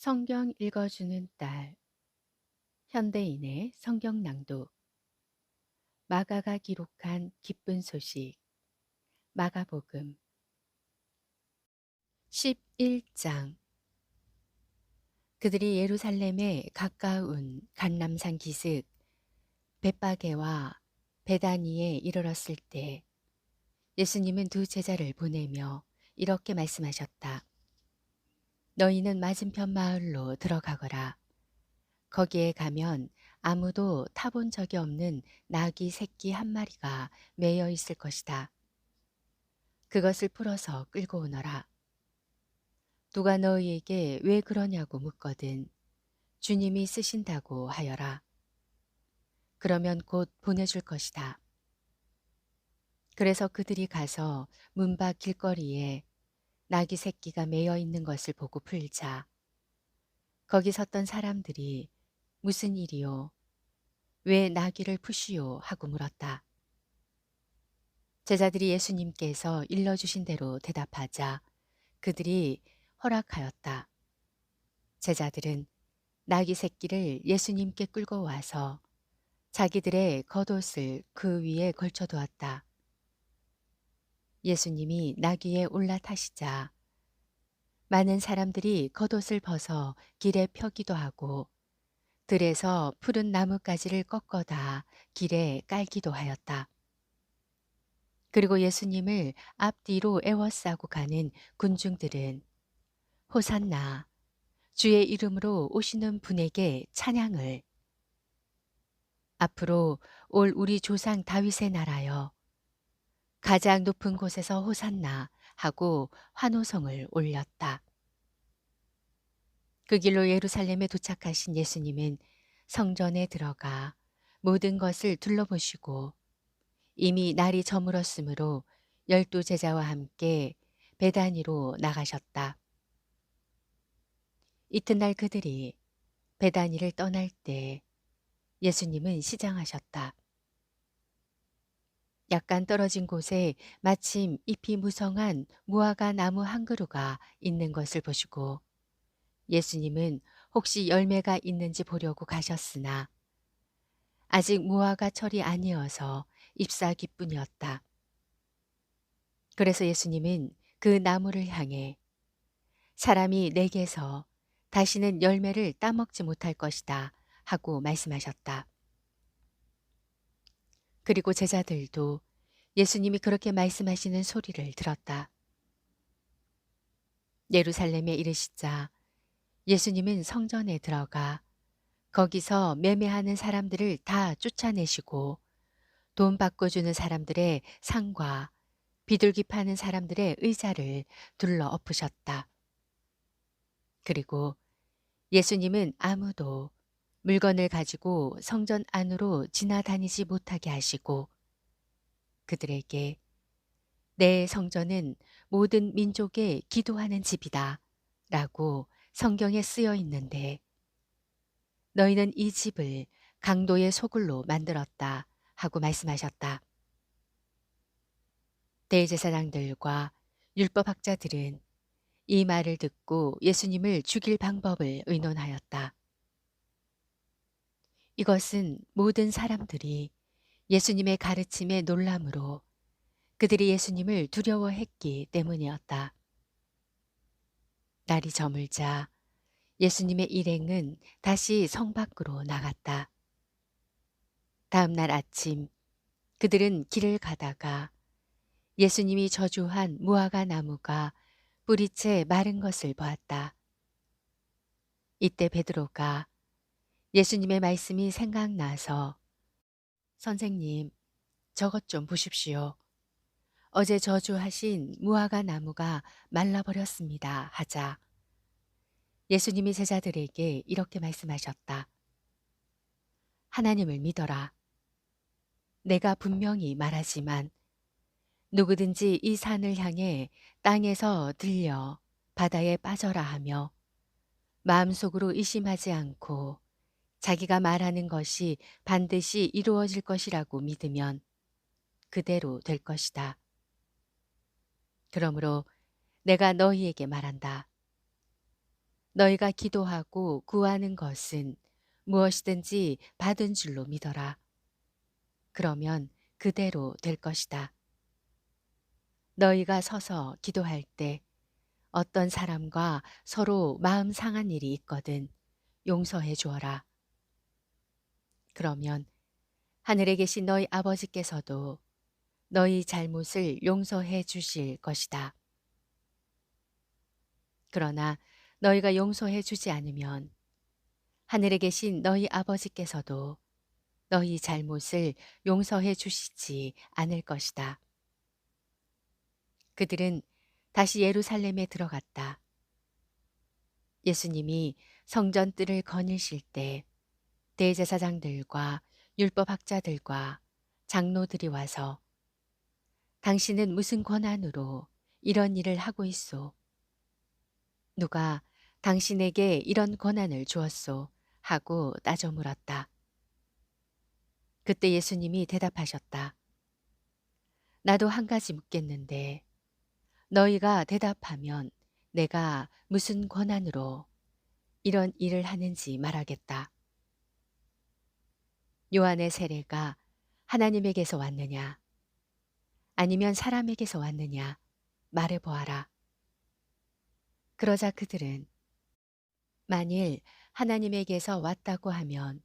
성경 읽어주는 딸. 현대인의 성경 낭독. 마가가 기록한 기쁜 소식. 마가복음. 11장. 그들이 예루살렘에 가까운 간남산 기슭 벳바게와 베다니에 이르렀을 때 예수님은 두 제자를 보내며 이렇게 말씀하셨다. 너희는 맞은편 마을로 들어가거라. 거기에 가면 아무도 타본 적이 없는 나귀 새끼 한 마리가 매여 있을 것이다. 그것을 풀어서 끌고 오너라. 누가 너희에게 왜 그러냐고 묻거든 주님이 쓰신다고 하여라. 그러면 곧 보내줄 것이다. 그래서 그들이 가서 문밖 길거리에 나귀 새끼가 매여 있는 것을 보고 풀자. 거기 섰던 사람들이 무슨 일이요? 왜 나귀를 푸시오? 하고 물었다. 제자들이 예수님께서 일러주신 대로 대답하자 그들이 허락하였다. 제자들은 나귀 새끼를 예수님께 끌고 와서 자기들의 겉옷을 그 위에 걸쳐두었다. 예수님이 나귀에 올라타시자 많은 사람들이 겉옷을 벗어 길에 펴기도 하고 들에서 푸른 나뭇가지를 꺾어다 길에 깔기도 하였다. 그리고 예수님을 앞뒤로 에워싸고 가는 군중들은 호산나 주의 이름으로 오시는 분에게 찬양을 앞으로 올 우리 조상 다윗의 나라여 가장 높은 곳에서 호산나 하고 환호성을 올렸다. 그 길로 예루살렘에 도착하신 예수님은 성전에 들어가 모든 것을 둘러보시고 이미 날이 저물었으므로 열두 제자와 함께 베다니로 나가셨다. 이튿날 그들이 베다니를 떠날 때 예수님은 시장하셨다. 약간 떨어진 곳에 마침 잎이 무성한 무화과 나무 한 그루가 있는 것을 보시고 예수님은 혹시 열매가 있는지 보려고 가셨으나 아직 무화과 철이 아니어서 잎사귀뿐이었다. 그래서 예수님은 그 나무를 향해 사람이 내게서 다시는 열매를 따먹지 못할 것이다 하고 말씀하셨다. 그리고 제자들도 예수님이 그렇게 말씀하시는 소리를 들었다. 예루살렘에 이르시자 예수님은 성전에 들어가 거기서 매매하는 사람들을 다 쫓아내시고 돈 바꿔주는 사람들의 상과 비둘기 파는 사람들의 의자를 둘러 엎으셨다. 그리고 예수님은 아무도 물건을 가지고 성전 안으로 지나다니지 못하게 하시고 그들에게 내 성전은 모든 민족의 기도하는 집이다 라고 성경에 쓰여 있는데 너희는 이 집을 강도의 소굴로 만들었다 하고 말씀하셨다. 대제사장들과 율법학자들은 이 말을 듣고 예수님을 죽일 방법을 의논하였다. 이것은 모든 사람들이 예수님의 가르침에 놀람으로 그들이 예수님을 두려워했기 때문이었다. 날이 저물자 예수님의 일행은 다시 성 밖으로 나갔다. 다음 날 아침 그들은 길을 가다가 예수님이 저주한 무화과 나무가 뿌리채 마른 것을 보았다. 이때 베드로가 예수님의 말씀이 생각나서 선생님, 저것 좀 보십시오. 어제 저주하신 무화과 나무가 말라버렸습니다. 하자. 예수님이 제자들에게 이렇게 말씀하셨다. 하나님을 믿어라. 내가 분명히 말하지만 누구든지 이 산을 향해 땅에서 들려 바다에 빠져라 하며 마음속으로 의심하지 않고 자기가 말하는 것이 반드시 이루어질 것이라고 믿으면 그대로 될 것이다. 그러므로 내가 너희에게 말한다. 너희가 기도하고 구하는 것은 무엇이든지 받은 줄로 믿어라. 그러면 그대로 될 것이다. 너희가 서서 기도할 때 어떤 사람과 서로 마음 상한 일이 있거든 용서해 주어라. 그러면 하늘에 계신 너희 아버지께서도 너희 잘못을 용서해 주실 것이다. 그러나 너희가 용서해 주지 않으면 하늘에 계신 너희 아버지께서도 너희 잘못을 용서해 주시지 않을 것이다. 그들은 다시 예루살렘에 들어갔다. 예수님이 성전 뜰을 거니실 때 대제사장들과 율법학자들과 장로들이 와서 당신은 무슨 권한으로 이런 일을 하고 있소? 누가 당신에게 이런 권한을 주었소? 하고 따져 물었다. 그때 예수님이 대답하셨다. 나도 한 가지 묻겠는데 너희가 대답하면 내가 무슨 권한으로 이런 일을 하는지 말하겠다. 요한의 세례가 하나님에게서 왔느냐? 아니면 사람에게서 왔느냐? 말해 보아라. 그러자 그들은 만일 하나님에게서 왔다고 하면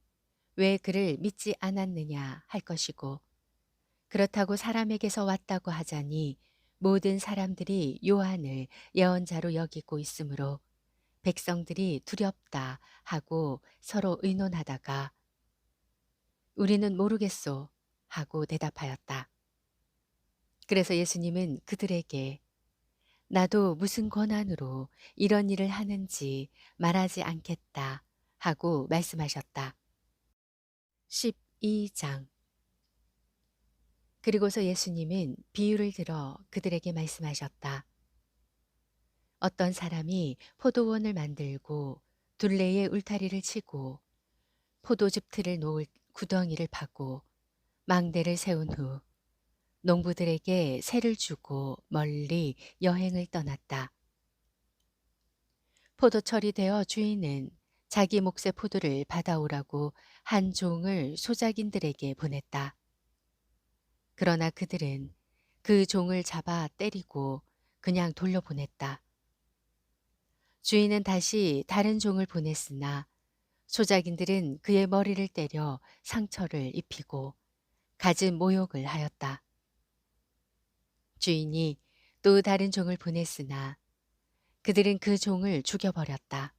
왜 그를 믿지 않았느냐 할 것이고 그렇다고 사람에게서 왔다고 하자니 모든 사람들이 요한을 예언자로 여기고 있으므로 백성들이 두렵다 하고 서로 의논하다가 우리는 모르겠소 하고 대답하였다. 그래서 예수님은 그들에게 나도 무슨 권한으로 이런 일을 하는지 말하지 않겠다 하고 말씀하셨다. 12장 그리고서 예수님은 비유를 들어 그들에게 말씀하셨다. 어떤 사람이 포도원을 만들고 둘레에 울타리를 치고 포도즙 틀을 놓을 구덩이를 파고 망대를 세운 후 농부들에게 새를 주고 멀리 여행을 떠났다. 포도철이 되어 주인은 자기 몫의 포도를 받아오라고 한 종을 소작인들에게 보냈다. 그러나 그들은 그 종을 잡아 때리고 그냥 돌려보냈다. 주인은 다시 다른 종을 보냈으나 소작인들은 그의 머리를 때려 상처를 입히고 갖은 모욕을 하였다. 주인이 또 다른 종을 보냈으나 그들은 그 종을 죽여버렸다.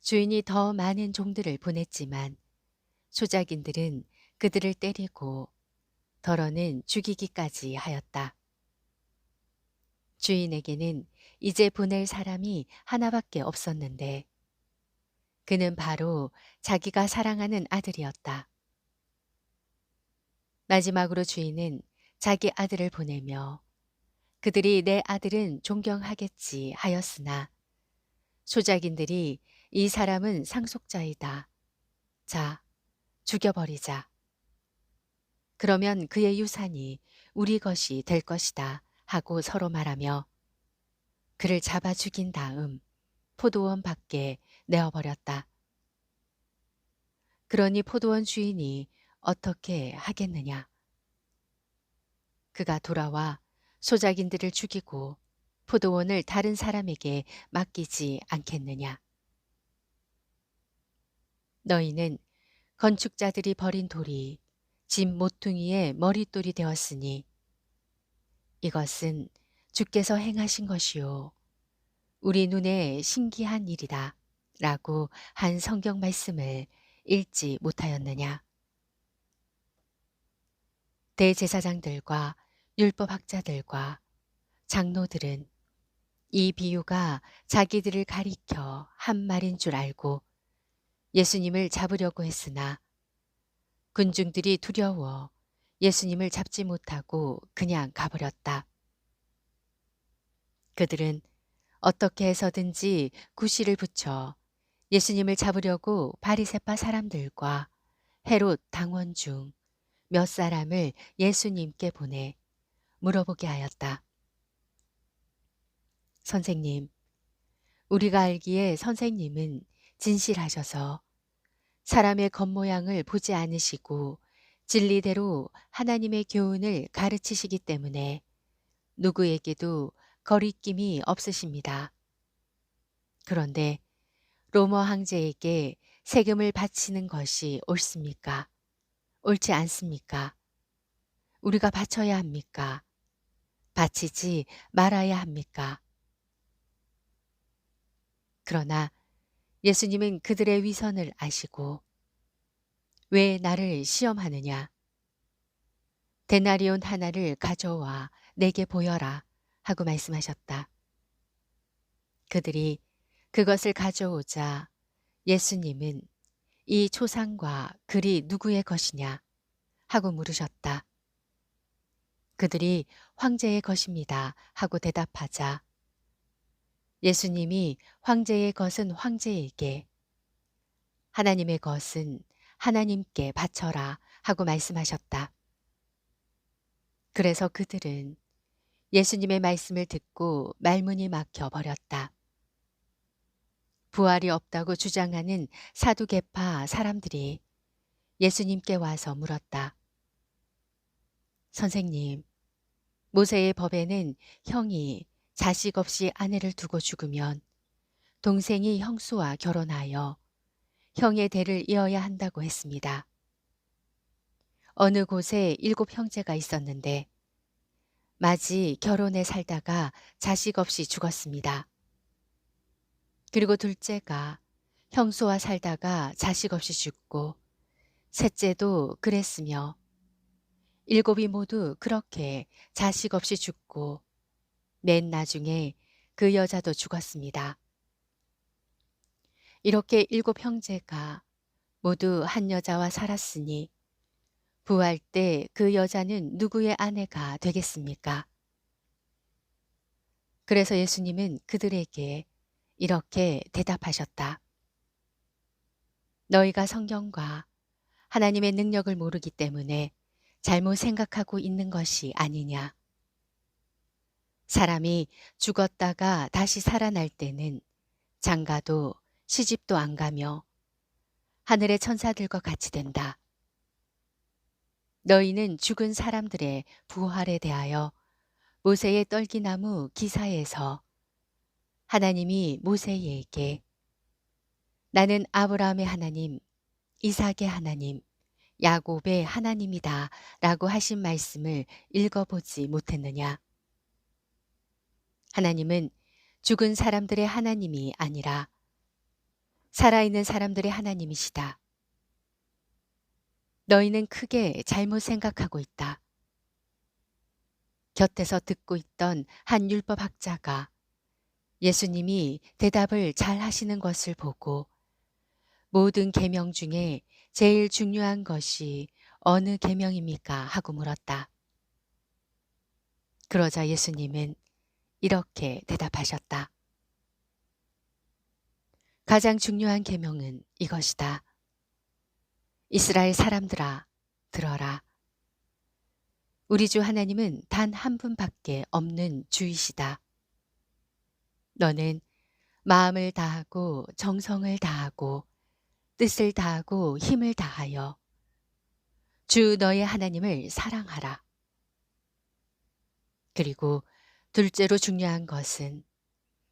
주인이 더 많은 종들을 보냈지만 소작인들은 그들을 때리고 덜어는 죽이기까지 하였다. 주인에게는 이제 보낼 사람이 하나밖에 없었는데 그는 바로 자기가 사랑하는 아들이었다. 마지막으로 주인은 자기 아들을 보내며 그들이 내 아들은 존경하겠지 하였으나 소작인들이 이 사람은 상속자이다. 자, 죽여버리자. 그러면 그의 유산이 우리 것이 될 것이다 하고 서로 말하며 그를 잡아 죽인 다음 포도원 밖에 내어버렸다. 그러니 포도원 주인이 어떻게 하겠느냐? 그가 돌아와 소작인들을 죽이고 포도원을 다른 사람에게 맡기지 않겠느냐. 너희는 건축자들이 버린 돌이 집 모퉁이의 머릿돌이 되었으니 이것은 주께서 행하신 것이요. 우리 눈에 신기한 일이다. 라고 한 성경 말씀을 읽지 못하였느냐. 대제사장들과 율법학자들과 장로들은 이 비유가 자기들을 가리켜 한 말인 줄 알고 예수님을 잡으려고 했으나 군중들이 두려워 예수님을 잡지 못하고 그냥 가버렸다. 그들은 어떻게 해서든지 구실을 붙여 예수님을 잡으려고 바리세파 사람들과 헤롯 당원 중 몇 사람을 예수님께 보내 물어보게 하였다. 선생님, 우리가 알기에 선생님은 진실하셔서 사람의 겉모양을 보지 않으시고 진리대로 하나님의 교훈을 가르치시기 때문에 누구에게도 거리낌이 없으십니다. 그런데 로머 황제에게 세금을 바치는 것이 옳습니까? 옳지 않습니까? 우리가 바쳐야 합니까? 바치지 말아야 합니까? 그러나 예수님은 그들의 위선을 아시고 왜 나를 시험하느냐? 데나리온 하나를 가져와 내게 보여라 하고 말씀하셨다. 그들이 그것을 가져오자 예수님은 이 초상과 글이 누구의 것이냐 하고 물으셨다. 그들이 황제의 것입니다 하고 대답하자 예수님이 황제의 것은 황제에게 하나님의 것은 하나님께 바쳐라 하고 말씀하셨다. 그래서 그들은 예수님의 말씀을 듣고 말문이 막혀 버렸다. 부활이 없다고 주장하는 사두개파 사람들이 예수님께 와서 물었다. 선생님, 모세의 법에는 형이 자식 없이 아내를 두고 죽으면 동생이 형수와 결혼하여 형의 대를 이어야 한다고 했습니다. 어느 곳에 일곱 형제가 있었는데 마지 결혼해 살다가 자식 없이 죽었습니다. 그리고 둘째가 형수와 살다가 자식 없이 죽고 셋째도 그랬으며 일곱이 모두 그렇게 자식 없이 죽고 맨 나중에 그 여자도 죽었습니다. 이렇게 일곱 형제가 모두 한 여자와 살았으니 부활 때 그 여자는 누구의 아내가 되겠습니까? 그래서 예수님은 그들에게 이렇게 대답하셨다. 너희가 성경과 하나님의 능력을 모르기 때문에 잘못 생각하고 있는 것이 아니냐. 사람이 죽었다가 다시 살아날 때는 장가도 시집도 안 가며 하늘의 천사들과 같이 된다. 너희는 죽은 사람들의 부활에 대하여 모세의 떨기나무 기사에서 하나님이 모세에게 나는 아브라함의 하나님, 이삭의 하나님, 야곱의 하나님이다 라고 하신 말씀을 읽어보지 못했느냐? 하나님은 죽은 사람들의 하나님이 아니라 살아있는 사람들의 하나님이시다. 너희는 크게 잘못 생각하고 있다. 곁에서 듣고 있던 한 율법학자가 예수님이 대답을 잘 하시는 것을 보고 모든 계명 중에 제일 중요한 것이 어느 계명입니까? 하고 물었다. 그러자 예수님은 이렇게 대답하셨다. 가장 중요한 계명은 이것이다. 이스라엘 사람들아 들어라. 우리 주 하나님은 단 한 분밖에 없는 주이시다. 너는 마음을 다하고 정성을 다하고 뜻을 다하고 힘을 다하여 주 너의 하나님을 사랑하라. 그리고 둘째로 중요한 것은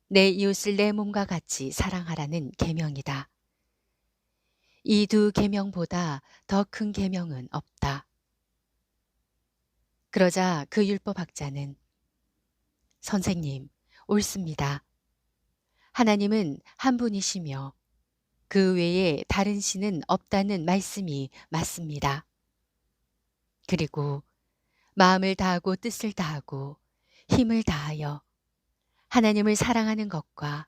내 이웃을 내 몸과 같이 사랑하라는 계명이다. 이 두 계명보다 더 큰 계명은 없다. 그러자 그 율법학자는 선생님, 옳습니다. 하나님은 한 분이시며 그 외에 다른 신은 없다는 말씀이 맞습니다. 그리고 마음을 다하고 뜻을 다하고 힘을 다하여 하나님을 사랑하는 것과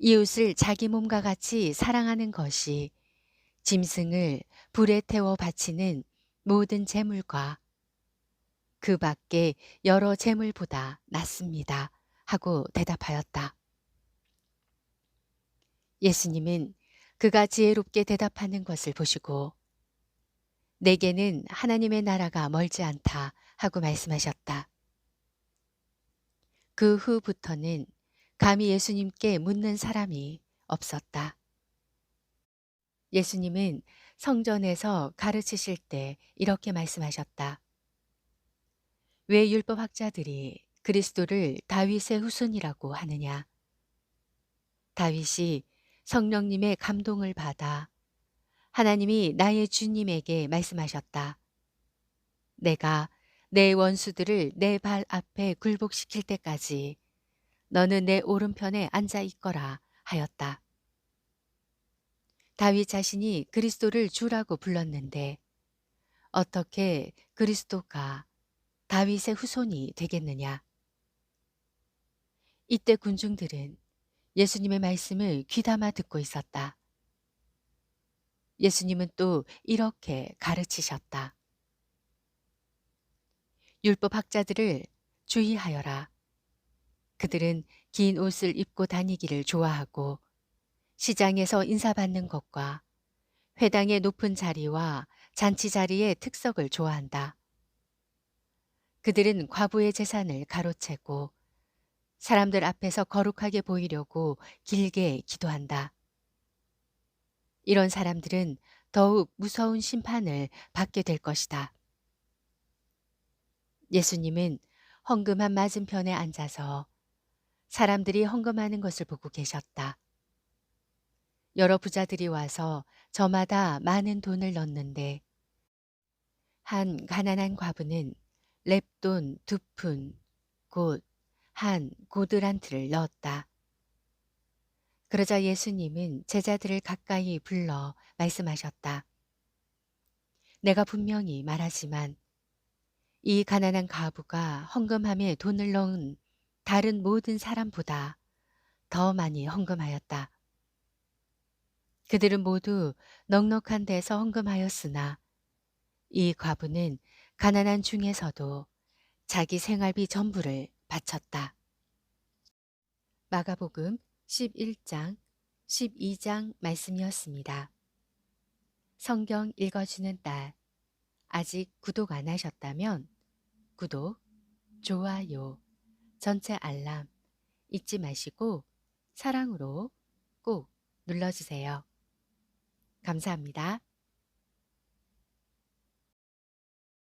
이웃을 자기 몸과 같이 사랑하는 것이 짐승을 불에 태워 바치는 모든 재물과 그 밖에 여러 재물보다 낫습니다. 하고 대답하였다. 예수님은 그가 지혜롭게 대답하는 것을 보시고 내게는 하나님의 나라가 멀지 않다 하고 말씀하셨다. 그 후부터는 감히 예수님께 묻는 사람이 없었다. 예수님은 성전에서 가르치실 때 이렇게 말씀하셨다. 왜 율법학자들이 그리스도를 다윗의 후손이라고 하느냐? 다윗이 성령님의 감동을 받아 하나님이 나의 주님에게 말씀하셨다. 내가 내 원수들을 내 발 앞에 굴복시킬 때까지 너는 내 오른편에 앉아 있거라 하였다. 다윗 자신이 그리스도를 주라고 불렀는데 어떻게 그리스도가 다윗의 후손이 되겠느냐? 이때 군중들은 예수님의 말씀을 귀담아 듣고 있었다. 예수님은 또 이렇게 가르치셨다. 율법 학자들을 주의하여라. 그들은 긴 옷을 입고 다니기를 좋아하고 시장에서 인사받는 것과 회당의 높은 자리와 잔치 자리의 특석을 좋아한다. 그들은 과부의 재산을 가로채고 사람들 앞에서 거룩하게 보이려고 길게 기도한다. 이런 사람들은 더욱 무서운 심판을 받게 될 것이다. 예수님은 헌금한 맞은편에 앉아서 사람들이 헌금하는 것을 보고 계셨다. 여러 부자들이 와서 저마다 많은 돈을 넣는데 한 가난한 과부는 랩돈 두 푼, 곧 한 고드란트를 넣었다. 그러자 예수님은 제자들을 가까이 불러 말씀하셨다. 내가 분명히 말하지만 이 가난한 가부가 헌금함에 돈을 넣은 다른 모든 사람보다 더 많이 헌금하였다. 그들은 모두 넉넉한 데서 헌금하였으나 이 과부는 가난한 중에서도 자기 생활비 전부를 바쳤다. 마가복음 11장, 12장 말씀이었습니다. 성경 읽어주는 딸. 아직 구독 안 하셨다면 구독, 좋아요, 전체 알람 잊지 마시고 사랑으로 꼭 눌러주세요. 감사합니다.